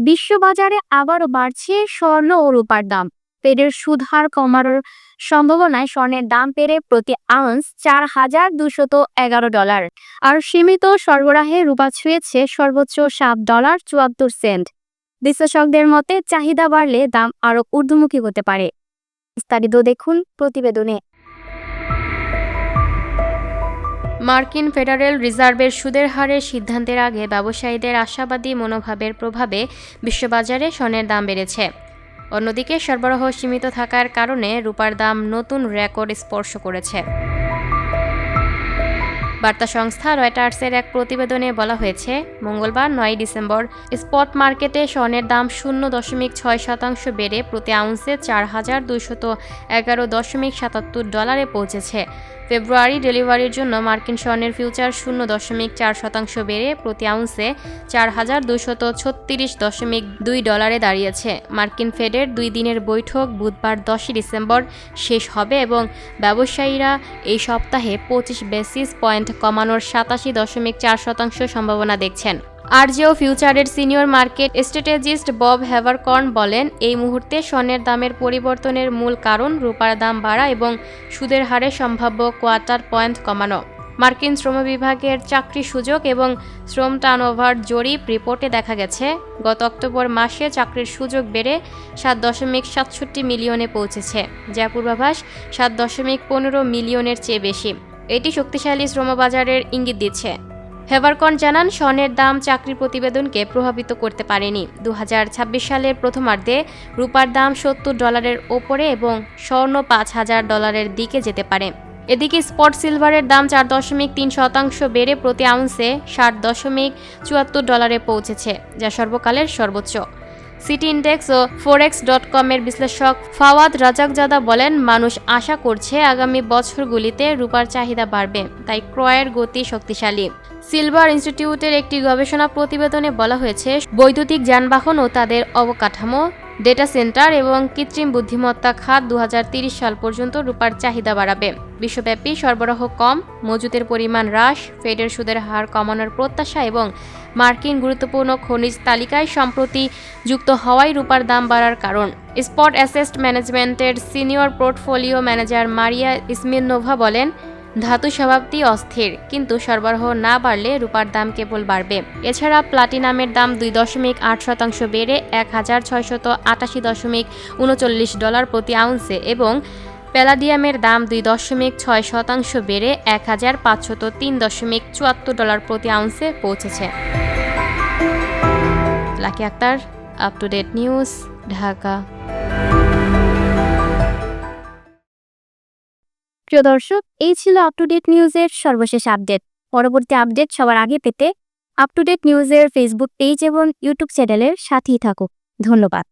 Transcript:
বিশ্ববাজারে আবারও বাড়ছে স্বর্ণ ও রূপার দাম। ফেডের সুদ হার কমানোর সম্ভাবনায় স্বর্ণের দাম বেড়ে প্রতি আউন্স চার হাজার দুশত এগারো ডলার। আর সীমিত সরবরাহে রূপা ছুঁয়েছে সর্বোচ্চ সাত ডলার চুয়াত্তর সেন্ট। বিশ্লেষকদের মতে, চাহিদা বাড়লে দাম আরও ঊর্ধ্বমুখী হতে পারে। বিস্তারিত দেখুন প্রতিবেদনে। মার্কিন ফেডারেল রিজার্ভের সুদের হারের সিদ্ধান্তের আগে ব্যবসায়ীদের আশাবাদী মনোভাবের প্রভাবে বিশ্ববাজারে স্বর্ণের দাম বেড়েছে। অন্যদিকে সরবরাহ সীমিত থাকার কারণে রূপার দাম নতুন রেকর্ড স্পর্শ করেছে। বার্তা সংস্থা রয়টার্সের এক প্রতিবেদনে বলা হয়েছে, মঙ্গলবার নয় ডিসেম্বর স্পট মার্কেটে স্বর্ণের দাম শূন্য দশমিক ছয় শতাংশ বেড়ে প্রতি আউন্সে চার হাজার দুইশত এগারো দশমিক সাতাত্তর ডলারে পৌঁছেছে। ফেব্রুয়ারি ডেলিভারির জন্য মার্কিন স্বর্ণের ফিউচার শূন্য দশমিক চার শতাংশ বেড়ে প্রতি আউন্সে চার হাজার দুশত ছত্রিশ দশমিক দুই ডলারে দাঁড়িয়েছে। মার্কিন ফেডের দুই দিনের বৈঠক বুধবার দশই ডিসেম্বর শেষ হবে এবং ব্যবসায়ীরা এই সপ্তাহে পঁচিশ বেসিস পয়েন্ট কমানোর সাতাশি দশমিক চার শতাংশ সম্ভাবনা দেখছেন। RJO ফিউচারের senior market strategist Bob Haberkorn বলেন, এই মুহূর্তে স্বর্ণের দামের পরিবর্তনের মূল কারণ রূপার দাম বাড়া এবং সুদের হারে সম্ভাব্য কোয়ার্টার পয়েন্ট কমানো। মার্কিন শ্রম বিভাগের চাকরি সুযোগ এবং শ্রম টার্নওভার জরিপ রিপোর্টে দেখা গেছে, গত অক্টোবর মাসে চাকরির সুযোগ বেড়ে সাত দশমিক সাতষট্টি মিলিয়নে পৌঁছেছে, যা পূর্বাভাস সাত দশমিক পনেরো মিলিয়নের চেয়ে বেশি। এটি শক্তিশালী শ্রমবাজারের ইঙ্গিত দিচ্ছে। হেভারকন জানান, স্বর্ণের দাম চাকরি প্রতিবেদনকে প্রভাবিত করতে পারেনি। দু হাজার ছাব্বিশ সালের প্রথমার্ধে রূপার দাম সত্তর ডলারের ওপরে এবং স্বর্ণ পাঁচ হাজার ডলারের দিকে যেতে পারে। এদিকে স্পট সিলভারের দাম চার দশমিক তিন শতাংশ বেড়ে প্রতি আউন্সে ষাট দশমিক চুয়াত্তর ডলারে পৌঁছেছে, যা সর্বকালের সর্বোচ্চ। সিটি ইন্ডেক্স ও ফোরেক্স ডট কমের বিশ্লেষক ফাওয়াদ রাজাকজাদা বলেন, মানুষ আশা করছে আগামী বছরগুলিতে রূপার চাহিদা বাড়বে, তাই ক্রয়ের গতি শক্তিশালী। সিলভার ইনস্টিটিউটের একটি গবেষণা প্রতিবেদনে বলা হয়েছে, বৈদ্যুতিক যানবাহন ও তাদের অবকাঠামো ডেটা সেন্টার এবং কৃত্রিম বুদ্ধিমত্তা খাত দু সাল পর্যন্ত রূপার চাহিদা বাড়াবে। বিশ্বব্যাপী সরবরাহ কম, মজুতের পরিমাণ হ্রাস, ফেডের সুদের হার কমানোর প্রত্যাশা এবং মার্কিন গুরুত্বপূর্ণ খনিজ তালিকায় সম্প্রতি যুক্ত হওয়াই রূপার দাম বাড়ার কারণ। স্পট অ্যাসেস্ট ম্যানেজমেন্টের senior portfolio manager Maria Smirnova বলেন ধাতু স্বভাবটি অস্থির, কিন্তু সরবরাহ না বাড়লে রূপার দাম কেবল বাড়বে। এছাড়া প্লাটিনামের দাম দুই দশমিক আট শতাংশ বেড়ে এক হাজার ছয়শত আটাশি দশমিক উনচল্লিশ ডলার প্রতি আউন্সে এবং প্যালাডিয়ামের দাম দুই দশমিক ছয় শতাংশ বেড়ে এক হাজার পাঁচশত তিন দশমিক চুয়াত্তর ডলার প্রতি আউন্সে পৌঁছেছে। Lucky Akhter up to date news Dhaka. প্রিয় দর্শক, এই ছিল আপ টু ডেট নিউজের সর্বশেষ আপডেট পরবর্তী আপডেট সবার আগে পেতে আপ টু ডেট নিউজের ফেসবুক পেজ এবং ইউটিউব চ্যানেলের সাথেই থাকুক ধন্যবাদ।